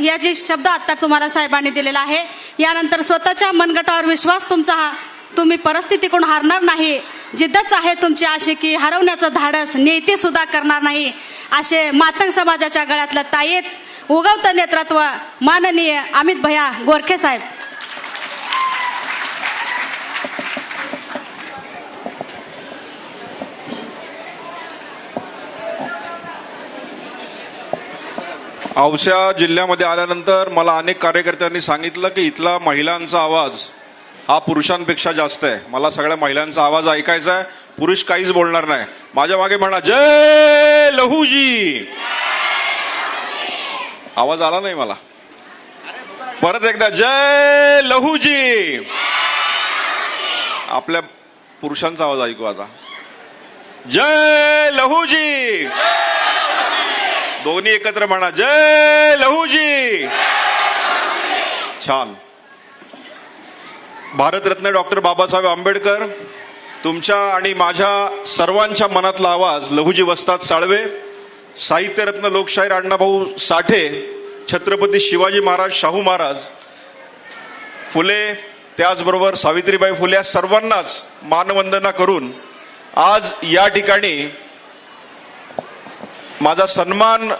या जे शब्द आता तुम्हाला साहेबांनी दिलेला आहे यानंतर स्वतःच्या मनगटावर विश्वास तुमचा हा तुम्ही परिस्थितीकडून हारणार नाही. जिद्दच आहे तुमची अशी की हरवण्याचं धाडस नेते सुद्धा करणार नाही. असे मातंग समाजाच्या गळ्यातलं ताईत उगवतं नेतृत्व माननीय अमित भया गोरखे साहेब. औसा जिल्ह्यामध्ये आल्यानंतर मला अनेक कार्यकर्त्यांनी सांगितलं की इथला महिलांचा आवाज हा पुरुषांपेक्षा जास्त आहे. मला सगळ्या महिलांचा आवाज ऐकायचा आहे. पुरुष काहीच बोलणार नाही. माझ्या मागे म्हणा जय लहूजी! आवाज आला नाही मला. परत एकदा जय लहूजी! आपल्या पुरुषांचा आवाज ऐकू आता. जय लहूजी! दोन्ही एकत्र म्हणा. जय लहूजी! छान. भारतरत्न डॉक्टर बाबासाहेब आंबेडकर तुमच्या आणि माझ्या सर्वांच्या मनातला आवाज लहुजी वस्ताद साळवे साहित्यरत्न लोकशाहीर अण्णाभाऊ साठे छत्रपती शिवाजी महाराज शाहू महाराज फुले त्याचबरोबर सावित्रीबाई फुले या सर्वांनाच मानवंदना करून आज या ठिकाणी माझा सन्मान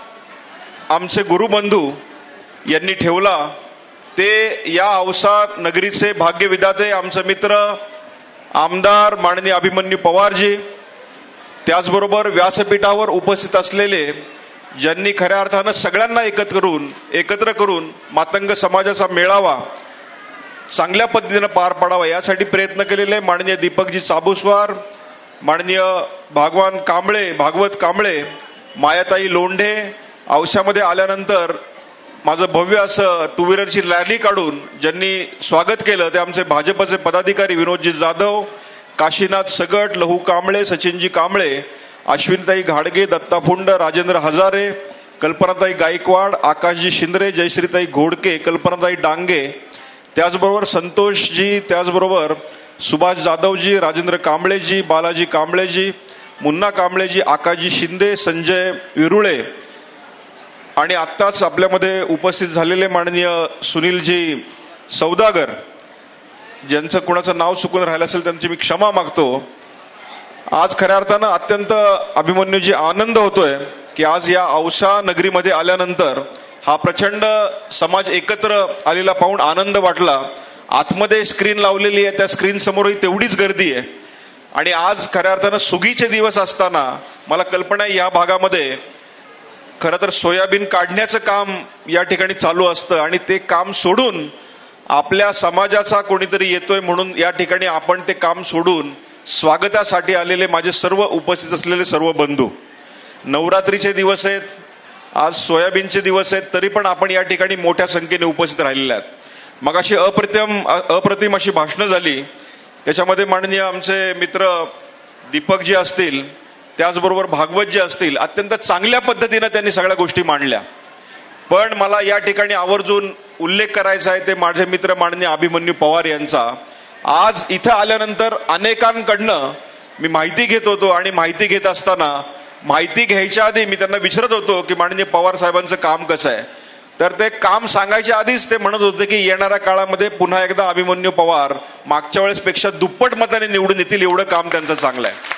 आमचे गुरुबंधू यांनी ठेवला ते या औसा नगरीचे भाग्यविधाते आमचे मित्र आमदार माननीय अभिमन्यू पवारजी त्याचबरोबर व्यासपीठावर उपस्थित असलेले ज्यांनी खऱ्या अर्थानं सगळ्यांना एकत्र करून एकत्र करून मातंग समाजाचा मेळावा चांगल्या पद्धतीनं पार पाडावा यासाठी प्रयत्न केलेले माननीय दीपकजी चाबुसवार माननीय भागवान कांबळे भागवत कांबळे मायाताई लोंढे औशामध्ये आल्यानंतर माझं भव्य असं टू व्हीलरची रॅली काढून ज्यांनी स्वागत केलं ते आमचे भाजपचे पदाधिकारी विनोदजी जाधव काशीनाथ सगट लहू कांबळे सचिनजी कांबळे अश्विनताई घाडगे दत्ता फुंड राजेंद्र हजारे कल्पनाताई गायकवाड आकाशजी शिंदरे जयश्रीताई घोडके कल्पनाताई डांगे त्याचबरोबर संतोषजी त्याचबरोबर सुभाष जाधवजी राजेंद्र कांबळेजी बालाजी कांबळेजी मुन्ना कांबळेजी आकाजी शिंदे संजय विरुळे आणि आत्ताच आपल्यामध्ये उपस्थित झालेले माननीय सुनीलजी सौदागर ज्यांचं कुणाचं नाव चुकून राहिलं असेल त्यांची मी क्षमा मागतो. आज खऱ्या अर्थानं अत्यंत अभिमन्यूजी आनंद होतोय की आज या औसा नगरीमध्ये आल्यानंतर हा प्रचंड समाज एकत्र आलेला पाहून आनंद वाटला. आतमध्ये स्क्रीन लावलेली आहे त्या स्क्रीन समोरही तेवढीच गर्दी आहे. आणि आज खऱ्या अर्थानं सुगीचे दिवस असताना मला कल्पना आहे या भागामध्ये खरं तर सोयाबीन काढण्याचं काम या ठिकाणी चालू असतं आणि ते काम सोडून आपल्या समाजाचा कोणीतरी येतोय म्हणून या ठिकाणी आपण ते काम सोडून स्वागतासाठी आलेले माझे सर्व उपस्थित असलेले सर्व बंधू. नवरात्रीचे दिवस आहेत आज सोयाबीनचे दिवस आहेत तरी पण आपण या ठिकाणी मोठ्या संख्येने उपस्थित राहिलेल्या आहेत. मग अशी अप्रतिम अप्रतिम अशी भाषणं झाली त्याच्यामध्ये माननीय आमचे मित्र दीपकजी असतील त्याचबरोबर भागवत जे असतील अत्यंत चांगल्या पद्धतीनं त्यांनी सगळ्या गोष्टी मांडल्या. पण मला या ठिकाणी आवर्जून उल्लेख करायचा आहे ते माझे मित्र माननीय अभिमन्यू पवार यांचा. आज इथं आल्यानंतर अनेकांकडनं मी माहिती घेत होतो आणि माहिती घेत असताना माहिती घ्यायच्या आधी मी त्यांना विचारत होतो की माननीय पवार साहेबांचं काम कसं आहे. तर ते काम सांगायच्या आधीच ते म्हणत होते की येणाऱ्या काळामध्ये पुन्हा एकदा अभिमन्यू पवार मागच्या वेळेसपेक्षा दुप्पट मताने निवडून येतील एवढं काम त्यांचं चांगलं आहे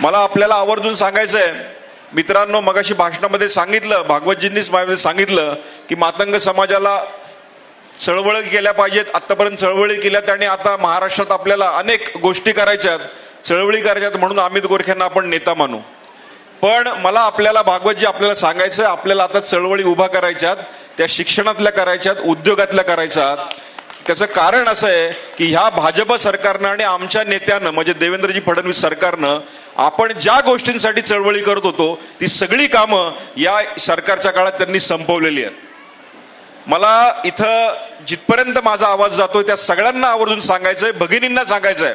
मला आपल्याला आवर्जून सांगायचंय मित्रांनो मगाशी भाषणामध्ये सांगितलं भागवतजींनीच माझ्यामध्ये सांगितलं की मातंग समाजाला चळवळ केल्या पाहिजेत आतापर्यंत चळवळी केल्या आणि आता महाराष्ट्रात आपल्याला अनेक गोष्टी करायच्यात चळवळी करायच्यात म्हणून अमित गोरख्यांना आपण नेता मानू. पण मला आपल्याला भागवतजी आपल्याला सांगायचं आपल्याला आता चळवळी उभा करायच्यात त्या शिक्षणातल्या करायच्यात उद्योगातल्या करायच्यात. त्याचं कारण असं आहे की ह्या भाजप सरकारनं आणि आमच्या नेत्यानं म्हणजे देवेंद्रजी फडणवीस सरकारनं आपण ज्या गोष्टींसाठी चळवळी करत होतो ती सगळी कामं या सरकारच्या काळात त्यांनी संपवलेली आहेत. मला इथं जिथपर्यंत माझा आवाज जातोय त्या सगळ्यांना आवर्जून सांगायचंय भगिनींना सांगायचंय.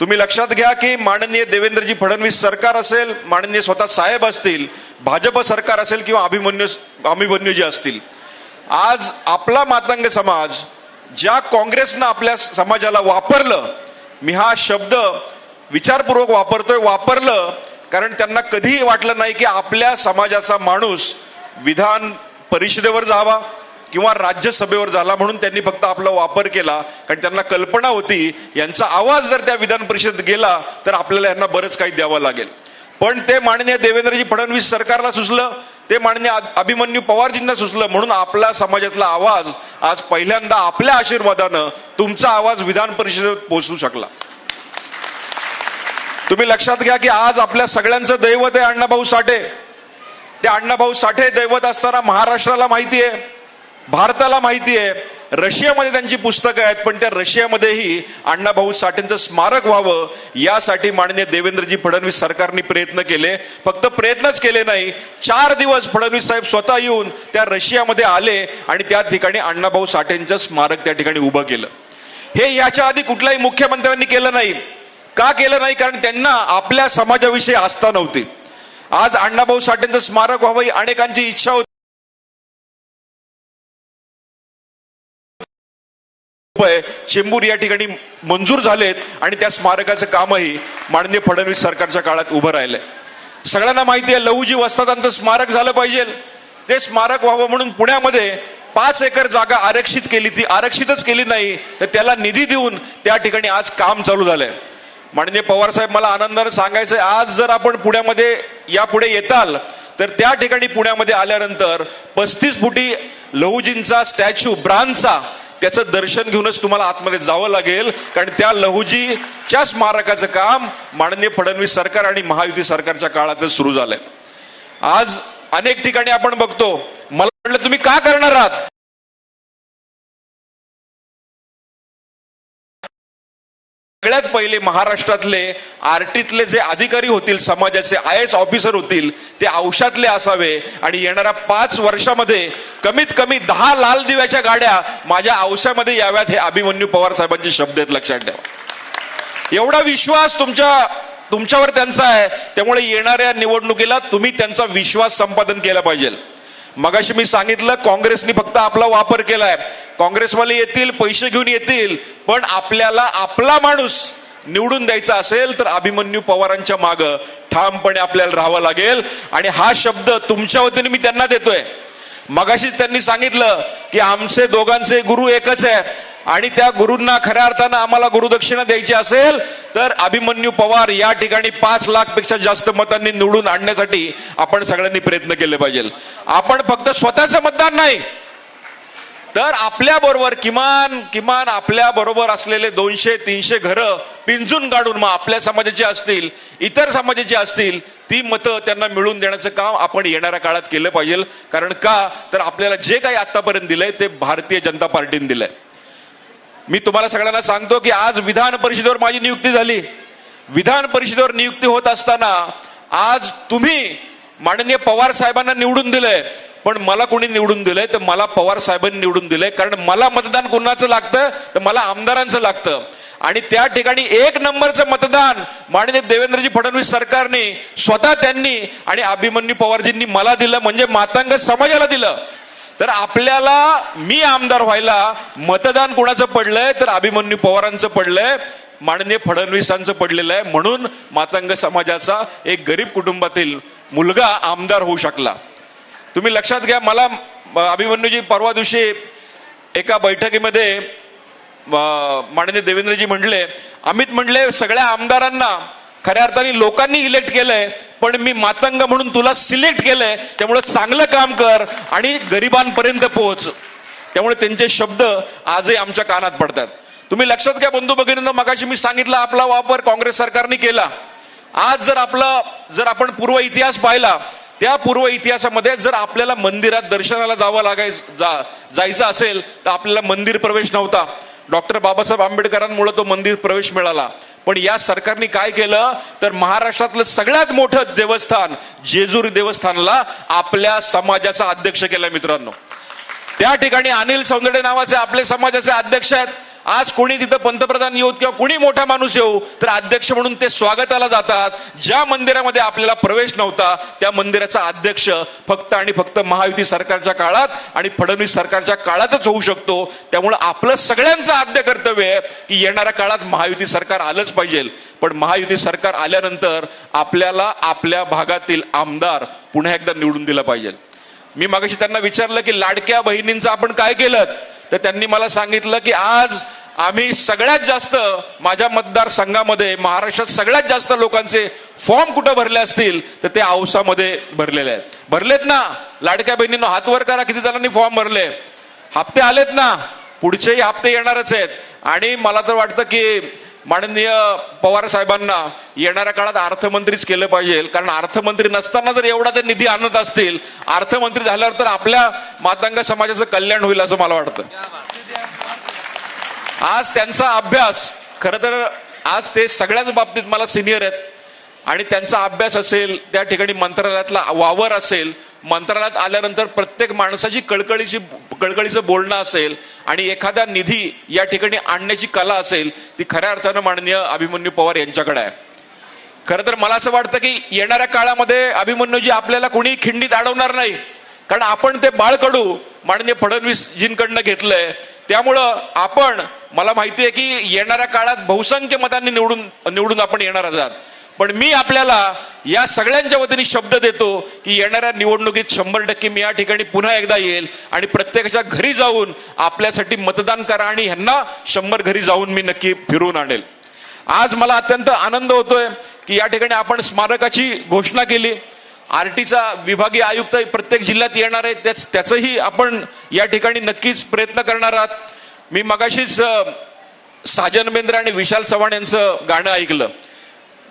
तुम्ही लक्षात घ्या की माननीय देवेंद्रजी फडणवीस सरकार असेल माननीय स्वतः साहेब असतील भाजप सरकार असेल किंवा अभिमन्यू अभिमन्यूजी असतील. आज आपला मातंग समाज ज्या काँग्रेसनं आपल्या समाजाला वापरलं मी हा शब्द विचारपूर्वक वापरतोय वापरलं कारण त्यांना कधीही वाटलं नाही की आपल्या समाजाचा माणूस विधान परिषदेवर जावा किंवा राज्यसभेवर झाला म्हणून त्यांनी फक्त आपला वापर केला कारण त्यांना कल्पना होती यांचा आवाज जर त्या विधान परिषदेत गेला तर आपल्याला यांना बरंच काही द्यावं लागेल. पण ते माननीय देवेंद्रजी फडणवीस सरकारला सुचलं ते माननीय अभिमन्यू पवारजींना सुचलं म्हणून आपला समाजातला आवाज आज पहिल्यांदा आपल्या आशीर्वादानं तुमचा आवाज विधान परिषदेत पोहोचू शकला. तुम्ही लक्षात घ्या की आज आपल्या सगळ्यांचं दैवत आहे अण्णाभाऊ साठे. ते अण्णाभाऊ साठे दैवत असताना महाराष्ट्राला माहिती आहे. भारताला माहिती आहे रशियामध्ये त्यांची पुस्तकं आहेत पण त्या रशियामध्येही अण्णाभाऊ साठेंचं स्मारक व्हावं यासाठी माननीय देवेंद्रजी फडणवीस सरकारने प्रयत्न केले. फक्त प्रयत्नच केले नाही चार दिवस फडणवीस साहेब स्वतः येऊन त्या रशियामध्ये आले आणि त्या ठिकाणी अण्णाभाऊ साठेंचं स्मारक त्या ठिकाणी उभं केलं. हे याच्या आधी कुठल्याही मुख्यमंत्र्यांनी केलं नाही. का केलं नाही? कारण त्यांना आपल्या समाजाविषयी आस्था नव्हती. आज अण्णाभाऊ साठेंचं स्मारक व्हावं ही अनेकांची इच्छा होती. रुपये चेंबूर या ठिकाणी मंजूर झालेत आणि त्या स्मारकाचं कामही माननीय फडणवीस सरकारच्या काळात उभं राहिलंय. सगळ्यांना माहिती आहे लहुजी वस्तादांचं स्मारक झालं पाहिजे. ते स्मारक व्हावं म्हणून पुण्यामध्ये पाच एकर जागा आरक्षित केली ती आरक्षितच केली नाही तर त्याला निधी देऊन त्या ठिकाणी आज काम चालू झालंय. माननीय पवार साहेब मला आनंदाने सांगायचंय आज जर आपण पुण्यामध्ये यापुढे येताल तर त्या ठिकाणी पुण्यामध्ये आल्यानंतर पस्तीस फुटी लहुजींचा स्टॅच्यू ब्रांचचा त्याचं दर्शन घेऊनच तुम्हाला आतमध्ये जावं लागेल. कारण त्या लहुजीच्या स्मारकाचं काम माननीय फडणवीस सरकार आणि महायुती सरकारच्या काळातच सुरू झालंय. आज अनेक ठिकाणी आपण बघतो मला म्हटलं तुम्ही का करणार आहात? सगळ्यात पहिले महाराष्ट्रातले आरटीतले जे अधिकारी होतील समाजाचे आय एस ऑफिसर होतील ते औषधातले असावे आणि येणाऱ्या पाच वर्षामध्ये कमीत कमी दहा लाल दिव्याच्या गाड्या माझ्या औषधामध्ये याव्यात हे अभिमन्यू पवार साहेबांचे शब्द आहेत लक्षात ठेवा. एवढा विश्वास तुमच्या तुमच्यावर त्यांचा आहे त्यामुळे येणाऱ्या निवडणुकीला तुम्ही त्यांचा विश्वास संपादन केला पाहिजे. मगाशी मी सांगितलं काँग्रेसनी फक्त आपला वापर केलाय. काँग्रेसवाले येतील पैसे घेऊन येतील पण आपल्याला आपला माणूस निवडून द्यायचा असेल तर अभिमन्यू पवारांच्या माग ठामपणे आपल्याला राहावं लागेल. आणि हा शब्द तुमच्या वतीने मी त्यांना देतोय. मगाशीच त्यांनी सांगितलं की आमचे दोघांचे गुरु एकच आहे. आणि त्या गुरूंना खऱ्या अर्थानं आम्हाला गुरुदक्षिणा द्यायची असेल तर अभिमन्यू पवार या ठिकाणी पाच लाखपेक्षा जास्त मतांनी निवडून आणण्यासाठी आपण सगळ्यांनी प्रयत्न केले पाहिजे. आपण फक्त स्वतःचं मतदान नाही. तर आपल्या बरोबर किमान किमान आपल्या बरोबर असलेले दोनशे तीनशे घरं पिंजून काढून मग आपल्या समाजाची असतील इतर समाजाची असतील ती मतं त्यांना मिळवून देण्याचं काम आपण येणाऱ्या काळात केलं पाहिजे. कारण का? तर आपल्याला जे काही आतापर्यंत दिलंय ते भारतीय जनता पार्टीने दिलंय. मी तुम्हाला सगळ्यांना सांगतो की आज विधान परिषदेवर माझी नियुक्ती झाली. विधान परिषदेवर नियुक्ती होत असताना आज तुम्ही माननीय पवार साहेबांना निवडून दिलंय. पण मला कोणी निवडून दिलंय? तर मला पवार साहेबांनी निवडून दिलंय. कारण मला मतदान कोणाचं लागतं? तर मला आमदारांचं लागतं. आणि त्या ठिकाणी एक नंबरचं मतदान माननीय देवेंद्रजी फडणवीस सरकारने स्वतः त्यांनी आणि अभिमन्यू पवारजींनी मला दिलं. म्हणजे मातांग समाजाला दिलं. तर आपल्याला मी आमदार व्हायला मतदान कोणाचं पडलंय? तर अभिमन्यू पवारांचं पडलंय. माननीय फडणवीसांचं पडलेलं आहे. म्हणून मातंग समाजाचा एक गरीब कुटुंबातील मुलगा आमदार होऊ शकला. तुम्ही लक्षात घ्या मला अभिमन्यूजी परवा दिवशी एका बैठकीमध्ये माननीय देवेंद्रजी म्हणले अमित म्हणले सगळ्या आमदारांना खऱ्या अर्थाने लोकांनी इलेक्ट केलंय पण मी मातंग म्हणून तुला सिलेक्ट केलंय. त्यामुळे चांगलं काम कर आणि गरिबांपर्यंत पोहोच. त्यामुळे त्यांचे शब्द आजही आमच्या कानात पडतात. तुम्ही लक्षात घ्या बंधू भगिनींना मगाशी मी सांगितलं आपला वापर काँग्रेस सरकारने केला. आज जर आपला जर आपण पूर्व इतिहास पाहिला त्या पूर्व इतिहासामध्ये जर आपल्याला मंदिरात दर्शनाला जावं लागायचं जा, जायचं असेल तर आपल्याला मंदिर प्रवेश नव्हता. डॉक्टर बाबासाहेब आंबेडकरांमुळे तो मंदिर प्रवेश मिळाला. पण या सरकारने काय केलं? तर महाराष्ट्रातलं सगळ्यात मोठं देवस्थान जेजुरी देवस्थानला आपल्या समाजाचा अध्यक्ष केला मित्रांनो. त्या ठिकाणी अनिल सौंदडे नावाचे आपले समाजाचे अध्यक्ष आहेत. आज कोणी तिथं पंतप्रधान येऊ किंवा कोणी मोठा माणूस येऊ तर अध्यक्ष म्हणून ते स्वागताला जातात. ज्या मंदिरामध्ये आपल्याला प्रवेश नव्हता त्या मंदिराचा अध्यक्ष फक्त आणि फक्त महायुती सरकारच्या काळात आणि फडणवीस सरकारच्या काळातच होऊ शकतो. त्यामुळे आपलं सगळ्यांचं आद्य कर्तव्य आहे की येणाऱ्या काळात महायुती सरकार आलंच पाहिजे. पण महायुती सरकार आल्यानंतर आपल्याला आपल्या भागातील आमदार पुन्हा एकदा निवडून दिला पाहिजे. मी मागाशी त्यांना विचारलं की लाडक्या बहिणींचं आपण काय केलं? तर त्यांनी मला सांगितलं की आज आम्ही सगळ्यात जास्त माझ्या मतदारसंघामध्ये महाराष्ट्रात सगळ्यात जास्त लोकांचे फॉर्म कुठं भरले असतील तर ते औसामध्ये भरलेले आहेत. भरलेत ना? लाडक्या बहिणींना हात वर करा किती जणांनी फॉर्म भरले. हप्ते आलेत ना? पुढचेही हप्ते येणारच आहेत. आणि मला तर वाटतं की माननीय पवार साहेबांना येणाऱ्या काळात अर्थमंत्रीच केलं पाहिजे. कारण अर्थमंत्री नसताना जर एवढा ते निधी आणत असतील अर्थमंत्री झाल्यावर तर आपल्या मातंग समाजाचं कल्याण होईल असं मला वाटतं. आज त्यांचा अभ्यास खर तर आज ते सगळ्याच बाबतीत मला सिनियर आहेत. आणि त्यांचा अभ्यास असेल त्या ठिकाणी मंत्रालयातला वावर असेल मंत्रालयात आल्यानंतर प्रत्येक माणसाची कळकळीची कळकळीचं बोलणं असेल आणि एखादा निधी या ठिकाणी आणण्याची कला असेल ती खऱ्या अर्थानं माननीय अभिमन्यू पवार यांच्याकडे आहे. खरं तर मला असं वाटतं की येणाऱ्या काळामध्ये अभिमन्यूजी आपल्याला कोणी खिंडीत अडवणार नाही. कारण आपण ते बाळकडू माननीय फडणवीसजींकडनं घेतलंय. त्यामुळं आपण मला माहिती आहे की येणाऱ्या काळात बहुसंख्य मतांनी निवडून निवडून आपण येणार आहात. पण मी आपल्याला या सगळ्यांच्या वतीने शब्द देतो की येणाऱ्या निवडणुकीत शंभर टक्के मी या ठिकाणी पुन्हा एकदा येईल आणि प्रत्येकाच्या घरी जाऊन आपल्यासाठी मतदान करा आणि ह्यांना शंभर घरी जाऊन मी नक्की फिरवून आणेल. आज मला अत्यंत आनंद होतोय की या ठिकाणी आपण स्मारकाची घोषणा केली. आरटीचा विभागीय आयुक्त प्रत्येक जिल्ह्यात येणार आहे त्याच त्याचंही आपण या ठिकाणी नक्कीच प्रयत्न करणार आहात. मी मगाशीच साजन बेंद्रे आणि विशाल चव्हाण यांचं गाणं ऐकलं.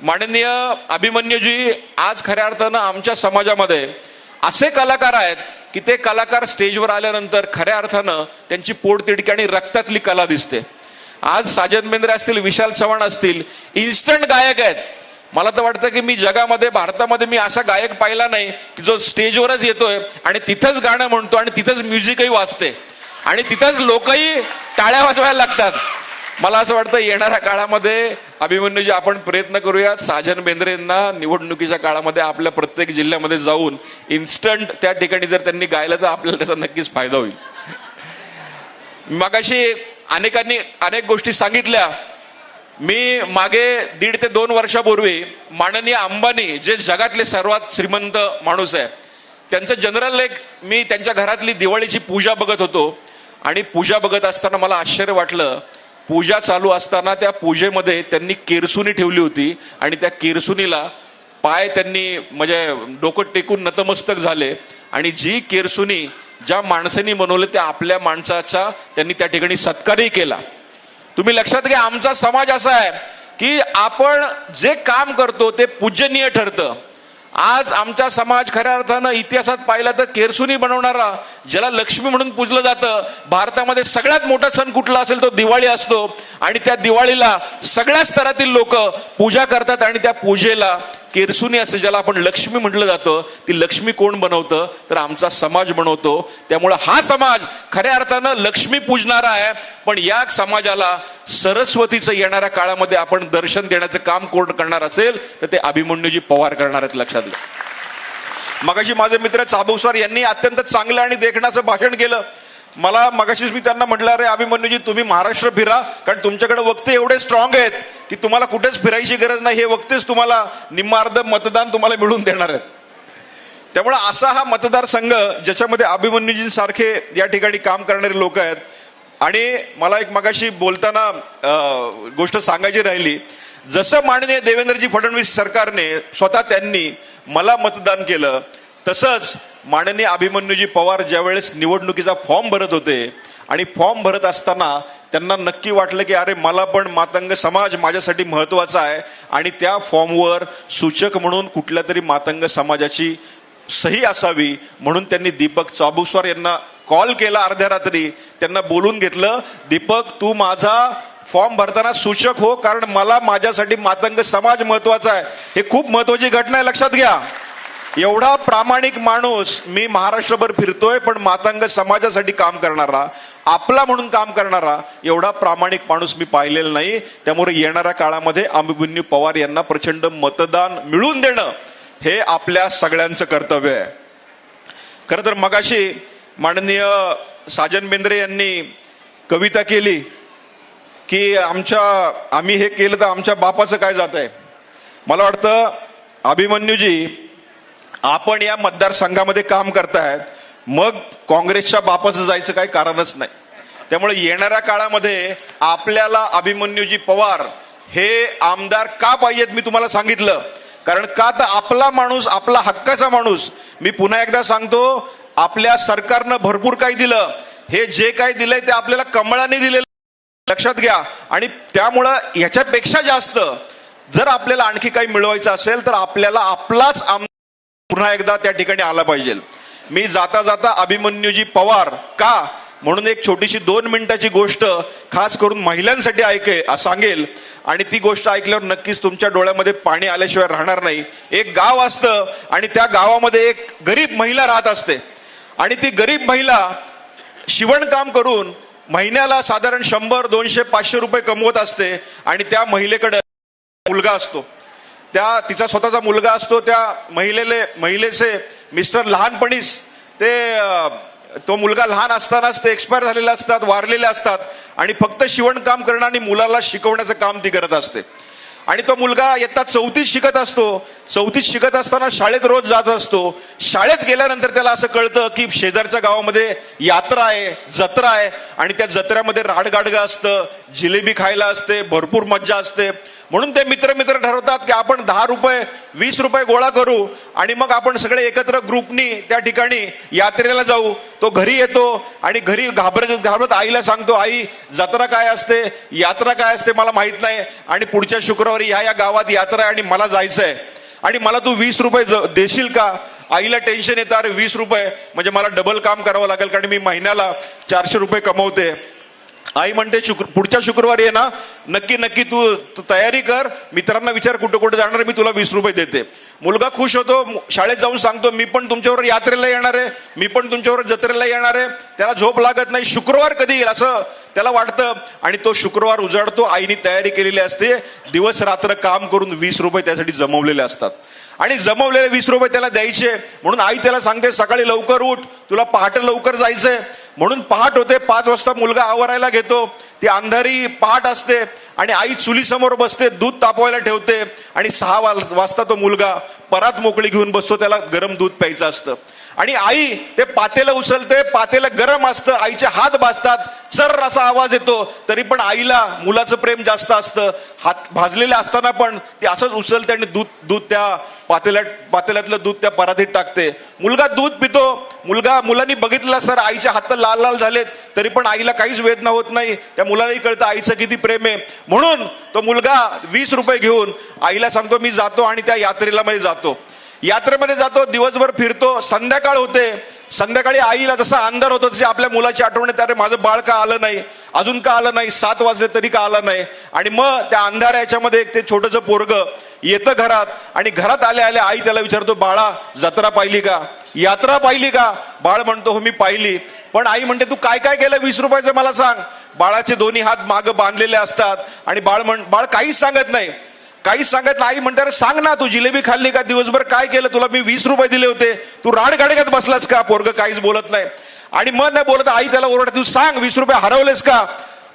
माननीय अभिमन्यूजी आज खऱ्या अर्थानं आमच्या समाजामध्ये असे कलाकार आहेत की ते कलाकार स्टेजवर आल्यानंतर खऱ्या अर्थानं त्यांची पोटतिडकी आणि रक्तातली कला दिसते. आज साजन बेंद्रे असतील विशाल चव्हाण असतील इन्स्टंट गायक आहेत. मला तर वाटतं की मी जगामध्ये भारतामध्ये मी असा गायक पाहिला नाही की जो स्टेजवरच येतोय आणि तिथंच गाणं म्हणतो आणि तिथंच म्युझिकही वाजते. आणि तिथंच लोकही टाळ्या वाजवायला लागतात. मला असं वाटतं येणाऱ्या काळामध्ये अभिमन्यूजी आपण प्रयत्न करूया साजन बेंद्रेंना निवडणुकीच्या काळामध्ये आपल्या प्रत्येक जिल्ह्यामध्ये जाऊन इन्स्टंट त्या ठिकाणी जर त्यांनी गायलं तर आपल्याला त्याचा नक्कीच फायदा होईल. मगाशी अनेकांनी अनेक गोष्टी सांगितल्या. मी मागे दीड ते दोन वर्षापूर्वी माननीय अंबानी जे जगातले सर्वात श्रीमंत माणूस आहे त्यांचं जनरल एक मी त्यांच्या घरातली दिवाळीची पूजा बघत होतो. आणि पूजा बघत असताना मला आश्चर्य वाटलं पूजा चालू असताना त्या पूजेमध्ये त्यांनी केरसुनी ठेवली होती आणि त्या केरसुनीला पाय त्यांनी म्हणजे डोकं टेकून नतमस्तक झाले. आणि जी केरसुनी ज्या माणसांनी बनवले त्या आपल्या माणसाचा त्यांनी त्या ठिकाणी सत्कारही केला. तुम्ही लक्षात घ्या आमचा समाज असा आहे की आपण जे काम करतो ते पूजनीय ठरतं. आज आमचा समाज खऱ्या अर्थानं इतिहासात पाहिला तर केरसुनी बनवणारा ज्याला लक्ष्मी म्हणून पूजलं जातं भारतामध्ये सगळ्यात मोठा सण कुठला असेल तो दिवाळी असतो. आणि त्या दिवाळीला सगळ्या स्तरातील लोक पूजा करतात आणि त्या पूजेला केरसुनी असते ज्याला आपण लक्ष्मी म्हटलं जातं. ती लक्ष्मी कोण बनवतं? तर आमचा समाज बनवतो. त्यामुळं हा समाज खऱ्या अर्थानं लक्ष्मी पूजणारा आहे. पण या समाजाला सरस्वतीचं येणाऱ्या काळामध्ये आपण दर्शन देण्याचं काम कोण करणार असेल तर ते अभिमन्यूजी पवार करणार आहेत लक्षात घ्या मगाशी माझे मित्र चाबुकस्वार यांनी अत्यंत चांगलं आणि देखण्याचं भाषण केलं. मला मगाशीच मी त्यांना म्हटलं अरे अभिमन्यूजी तुम्ही महाराष्ट्र फिरा कारण तुमच्याकडे वक्ते एवढे स्ट्रॉंग आहेत की तुम्हाला कुठेच फिरायची गरज नाही. हे वक्तेच तुम्हाला निम्मार्ध मतदान तुम्हाला मिळून देणार आहेत. त्यामुळे असा हा मतदारसंघ ज्याच्यामध्ये अभिमन्यूजींसारखे या ठिकाणी काम करणारे लोक आहेत. आणि मला एक मगाशी बोलताना गोष्ट सांगायची राहिली. जसं माननीय देवेंद्रजी फडणवीस सरकारने स्वतः त्यांनी मला मतदान केलं तसंच माननीय अभिमन्यूजी पवार ज्यावेळेस निवडणुकीचा फॉर्म भरत होते आणि फॉर्म भरत असताना त्यांना नक्की वाटलं की अरे मला पण मातंग समाज माझ्यासाठी महत्त्वाचा आहे आणि त्या फॉर्मवर सूचक म्हणून कुठल्या तरी मातंग समाजाची सही असावी म्हणून त्यांनी दीपक चाबुस्वार यांना कॉल केला अर्ध्या रात्री. त्यांना बोलून घेतलं दीपक तू माझा फॉर्म भरताना सूचक हो कारण मला माझ्यासाठी मातंग समाज महत्त्वाचा आहे. हे खूप महत्वाची घटना आहे लक्षात घ्या. एवढा प्रामाणिक माणूस मी महाराष्ट्रभर फिरतोय पण मातंग समाजासाठी काम करणारा आपला म्हणून काम करणारा एवढा प्रामाणिक माणूस मी पाहिलेला नाही. त्यामुळे येणाऱ्या काळामध्ये अभिमन्यू पवार यांना प्रचंड मतदान मिळवून देणं हे आपल्या सगळ्यांचं कर्तव्य आहे. खरं तर मगाशी माननीय साजन बेंद्रे यांनी कविता केली की आमच्या आम्ही हे केलं तर आमच्या बापाचं काय जात आहे मला वाटतं अभिमन्यूजी आपण या मतदारसंघामध्ये काम करतायत मग काँग्रेसच्या बापाचं जायचं काही कारणच नाही. त्यामुळे येणाऱ्या काळामध्ये आपल्याला अभिमन्यूजी पवार हे आमदार का पाहिजेत मी तुम्हाला सांगितलं. कारण का तर आपला माणूस आपला हक्काचा माणूस मी पुन्हा एकदा सांगतो आपल्या सरकारनं भरपूर काही दिलं. हे जे काही दिलंय ते आपल्याला कमळाने दिलेलं लक्षात घ्या. आणि त्यामुळं ह्याच्यापेक्षा जास्त जर आपल्याला आणखी काही मिळवायचं असेल तर आपल्याला आपलाच आमदार पुन्हा एकदा त्या ठिकाणी आला पाहिजे. मी जाता जाता अभिमन्यूजी पवार का? म्हणून एक छोटीशी दोन मिनिटाची गोष्ट खास करून महिलांसाठी ऐके सांगेल. आणि ती गोष्ट ऐकल्यावर नक्कीच तुमच्या डोळ्यामध्ये पाणी आल्याशिवाय राहणार नाही. एक गाव असतं आणि त्या गावामध्ये एक गरीब महिला राहत असते. आणि ती गरीब महिला शिवणकाम करून महिन्याला साधारण शंभर दोनशे पाचशे रुपये कमवत असते आणि त्या महिलेकडे मुलगा असतो. त्या तिचा स्वतःचा मुलगा असतो त्या महिलेले महिलेचे मिस्टर लहानपणीच ते तो मुलगा लहान असतानाच ते एक्सपायर झालेले असतात वारलेले असतात आणि फक्त शिवणकाम करणं आणि मुलाला शिकवण्याचं काम ती करत असते. आणि तो मुलगा इयत्ता चौथीत शिकत असतो. चौथीत शिकत असताना शाळेत रोज जात असतो. शाळेत गेल्यानंतर त्याला असं कळतं की शेजारच्या गावामध्ये यात्रा आहे जत्रा आहे. आणि त्या जत्र्यामध्ये राडगाडगं असतं. जिलेबी खायला असते भरपूर मज्जा असते. म्हणून ते मित्र मित्र ठरवतात की आपण दहा रुपये वीस रुपये गोळा करू आणि मग आपण सगळे एकत्र ग्रुपनी त्या ठिकाणी यात्रेला जाऊ. तो घरी येतो आणि घरी घाबरत घाबरत आईला सांगतो आई जत्रा काय असते? यात्रा काय असते मला माहीत नाही आणि पुढच्या शुक्रवारी ह्या या गावात यात्रा आहे आणि मला जायचंय. आणि मला तू वीस रुपये ज- देशील का? आईला टेन्शन येतं अरे वीस रुपये म्हणजे मला डबल काम करावं लागेल कारण मी महिन्याला चारशे रुपये कमवते. आई म्हणते शुक्र पुढच्या शुक्रवारी आहे ना. नक्की नक्की तू तू तयारी कर. मित्रांना विचार कुठं कुठं जाणार मी तुला वीस रुपये देते. मुलगा खुश होतो. शाळेत जाऊन सांगतो मी पण तुमच्यावर यात्रेला येणार आहे. मी पण तुमच्यावर जत्रेला येणार आहे. त्याला झोप लागत नाही. शुक्रवार कधी येईल? असं त्याला वाटतं. आणि तो शुक्रवार उजाडतो. आईने तयारी केलेली असते. दिवस रात्र काम करून वीस रुपये त्यासाठी जमवलेले असतात. आणि जमवलेले वीस रुपये त्याला द्यायचे. म्हणून आई त्याला सांगते सकाळी लवकर उठ तुला पहाटे लवकर जायचंय. म्हणून पहाट होते पाच वाजता मुलगा आवरायला घेतो. ती अंधारी पहाट असते आणि आई चुलीसमोर बसते दूध तापवायला ठेवते आणि सहा वाज- वाजता तो मुलगा परात मोकळी घेऊन बसतो त्याला गरम दूध प्यायचं असतं. आणि आई ते पातेलं उचलते पातेलं गरम असतं आईचे हात भाजतात चर असा आवाज येतो तरी पण आईला मुलाचं प्रेम जास्त असतं. हात भाजलेले असताना पण ती असंच उचलते आणि दूध दूध त्या पातेल्यात पातेल्यातलं दूध त्या परातीत टाकते. मुलगा दूध पितो मुलगा मुलांनी बघितलं सर आईच्या हात लाल लाल झालेत तरी पण आईला काहीच वेदना होत नाही. त्या मुलालाही कळतं आईचं किती प्रेम आहे. म्हणून तो मुलगा वीस रुपये घेऊन आईला सांगतो मी जातो आणि त्या यात्रेला मध्ये जातो. यात्रेमध्ये जातो दिवसभर फिरतो संध्याकाळ होते. संध्याकाळी आईला जसा अंधार होतो तसे आपल्या मुलाची आठवण येते. अरे माझं बाळ का आलं नाही? अजून का आलं नाही? सात वाजले तरी का आलं नाही? आणि मग त्या अंधाऱ्या याच्यामध्ये एक ते छोटस पोरग येतं घरात आणि घरात आल्या आल्या आई त्याला विचारतो बाळा जत्रा पाहिली का? यात्रा पाहिली का? बाळ म्हणतो हो मी पाहिली. पण आई म्हणते तू काय काय केलं? वीस रुपयाचं मला सांग. बाळाचे दोन्ही हात माग बांधलेले असतात. आणि बाळ म्हण बाळ काहीच सांगत नाही. काहीच सांगत नाही म्हणते अरे सांग ना तू जिलेबी खाल्ली का? दिवसभर काय केलं? तुला मी वीस रुपये दिले होते. तू राड गाडग्यात बसलास का? पोरग काहीच बोलत नाही. आणि मग नाही बोलत आई त्याला ओरडत तू सांग वीस रुपये हरवलेस का?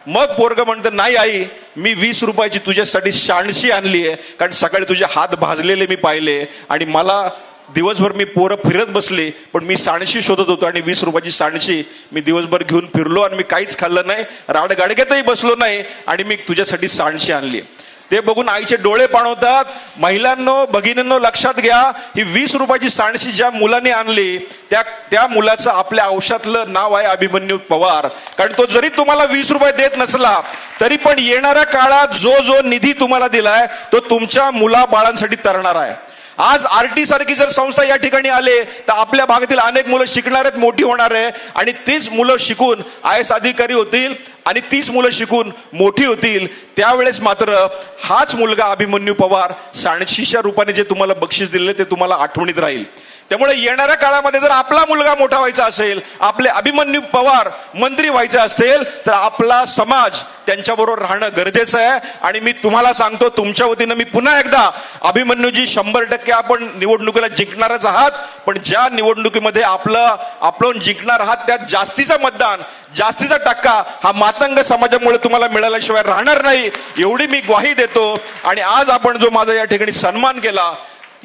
मग पोरग म्हणतं नाही आई मी वीस रुपयाची तुझ्यासाठी शहाणशी आणली आहे कारण सकाळी तुझे हात भाजलेले मी पाहिले आणि मला दिवसभर मी पोरं फिरत बसले पण मी साणशी शोधत होतो आणि वीस रुपयाची साणशी मी दिवसभर घेऊन फिरलो आणि मी काहीच खाल्लं नाही राड गाडग्यातही बसलो नाही आणि मी तुझ्यासाठी साणशी आणली आहे. ते बघून आईचे डोळे पाणवतात. महिलांनो भगिनींनो लक्षात घ्या ही वीस रुपयाची सांडशी ज्या मुलाने आणली त्या त्या मुलाचं आपल्या औषधातलं नाव आहे अभिमन्यू पवार. कारण तो जरी तुम्हाला वीस रुपये देत नसला तरी पण येणाऱ्या काळात जो जो निधी तुम्हाला दिलाय तो तुमच्या मुला बाळांसाठी तरणार आहे. आज आरटी सारखी जर संस्था या ठिकाणी आले तर आपल्या भागातील अनेक मुलं शिकणार आहेत मोठी होणार आहे. आणि तीच मुलं शिकून आय एस अधिकारी होतील आणि तीच मुलं शिकून मोठी होतील. त्यावेळेस मात्र हाच मुलगा अभिमन्यू पवार साणशीच्या रूपाने जे तुम्हाला बक्षीस दिले ते तुम्हाला आठवणीत राहील. त्यामुळे येणाऱ्या काळामध्ये जर आपला मुलगा मोठा व्हायचा असेल आपले अभिमन्यू पवार मंत्री व्हायचे असेल तर आपला समाज त्यांच्याबरोबर राहणं गरजेचं आहे. आणि मी तुम्हाला सांगतो तुमच्या वतीनं मी पुन्हा एकदा अभिमन्यूजी शंभर टक्के आपण निवडणुकीला जिंकणारच आहात. पण ज्या निवडणुकीमध्ये आपलं आपण जिंकणार आहात त्यात जास्तीचं मतदान जास्तीचा टक्का हा मातंग समाजामुळे तुम्हाला मिळाल्याशिवाय राहणार नाही एवढी मी ग्वाही देतो. आणि आज आपण जो माझा या ठिकाणी सन्मान केला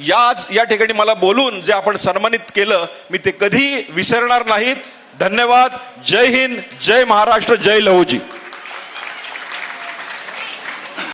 याच या ठिकाणी मला बोलून जे आपण सन्मानित केलं मी ते कधी विसरणार नाहीत. धन्यवाद. जय हिंद. जय महाराष्ट्र. जय लहूजी.